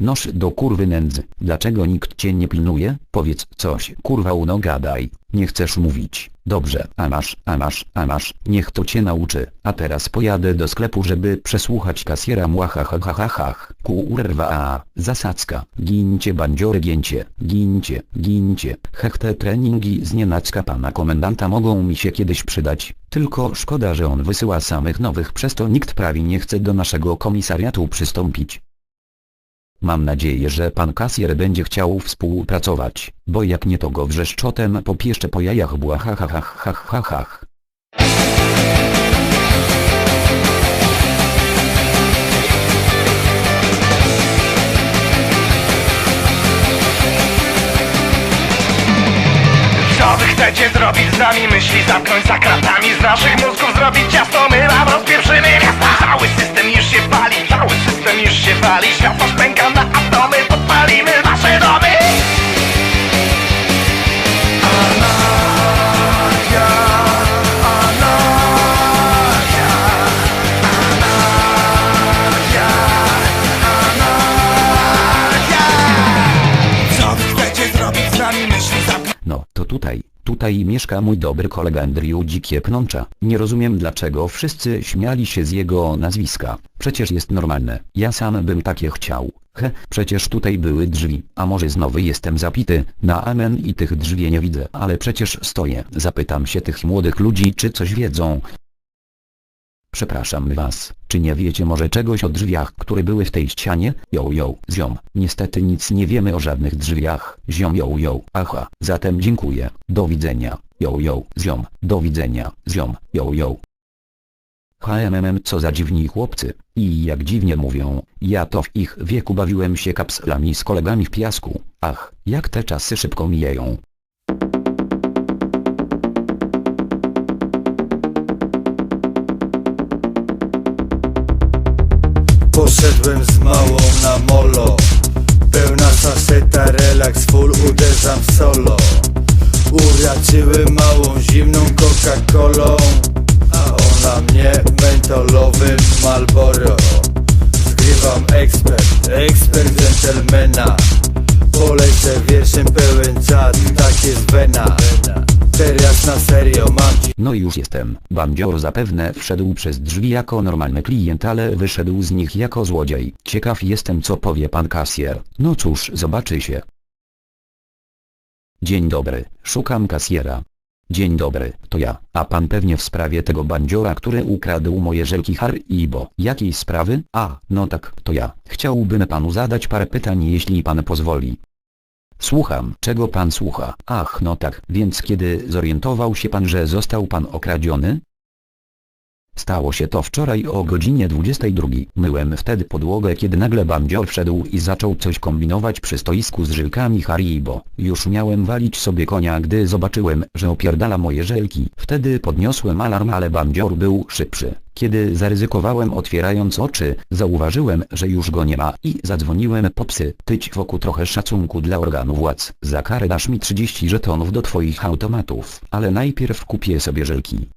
Noż do kurwy nędzy. Dlaczego nikt cię nie pilnuje? Powiedz coś, kurwa uno gadaj. Nie chcesz mówić. Dobrze, a masz, a masz, a masz. Niech to cię nauczy. A teraz pojadę do sklepu, żeby przesłuchać kasjera młacha ha ha ha ha. Kurwa a, zasadzka. Gincie bandziory gięcie, gincie, gincie. Hech te treningi z nienacka pana komendanta mogą mi się kiedyś przydać. Tylko szkoda, że on wysyła samych nowych, przez to nikt prawie nie chce do naszego komisariatu przystąpić. Mam nadzieję, że pan kasjer będzie chciał współpracować, bo jak nie to go wrzeszczotem popieszczę po jajach bła ha ha ha ha ha ha. Co wy chcecie zrobić z nami? Myśli zamknąć za kratami Z naszych mózgów zrobić ciasto My wam rozpieprzymy miasta Cały system już się pali Cały system już się pali Świat pęka tutaj, tutaj mieszka mój dobry kolega Andrew Dzikie Pnącza. Nie rozumiem dlaczego wszyscy śmiali się z jego nazwiska. Przecież jest normalne. Ja sam bym takie chciał. He, przecież tutaj były drzwi. A może znowu jestem zapity, na amen i tych drzwi nie widzę. Ale przecież stoję. Zapytam się tych młodych ludzi czy coś wiedzą. Przepraszam was, czy nie wiecie może czegoś o drzwiach, które były w tej ścianie? Yo yo, ziom, niestety nic nie wiemy o żadnych drzwiach, ziom yo yo, aha, zatem dziękuję, do widzenia, yo yo, ziom, do widzenia, ziom, yo yo. HMMM co za dziwni chłopcy, i jak dziwnie mówią, ja to w ich wieku bawiłem się kapslami z kolegami w piasku, ach, jak te czasy szybko mijają. Poszedłem z małą na molo. Pełna saseta, relaks, full uderzam solo. Uraczyłem małą zimną Coca-Colą. A ona mnie mentolowym Marlboro. Zgrywam ekspert, ekspert gentlemana. Polecę wierszem pełen czad, tak jest No już jestem. Bandzior zapewne wszedł przez drzwi jako normalny klient, ale wyszedł z nich jako złodziej. Ciekaw jestem co powie pan kasjer. No cóż, zobaczy się. Dzień dobry, szukam kasjera. Dzień dobry, to ja, a pan pewnie w sprawie tego bandziora, który ukradł moje żelki Haribo. Jakiej sprawy? A, no tak, to ja. Chciałbym panu zadać parę pytań jeśli pan pozwoli. Słucham, czego pan słucha? Ach, no tak, więc kiedy zorientował się pan, że został pan okradziony? Stało się to wczoraj o godzinie 22. Myłem wtedy podłogę, kiedy nagle bandzior wszedł i zaczął coś kombinować przy stoisku z żelkami Haribo. Już miałem walić sobie konia, gdy zobaczyłem, że opierdala moje żelki. Wtedy podniosłem alarm, ale bandzior był szybszy. Kiedy zaryzykowałem otwierając oczy, zauważyłem, że już go nie ma i zadzwoniłem po psy. Tyć wokół trochę szacunku dla organu władz. Za karę dasz mi 30 żetonów do twoich automatów, ale najpierw kupię sobie żelki.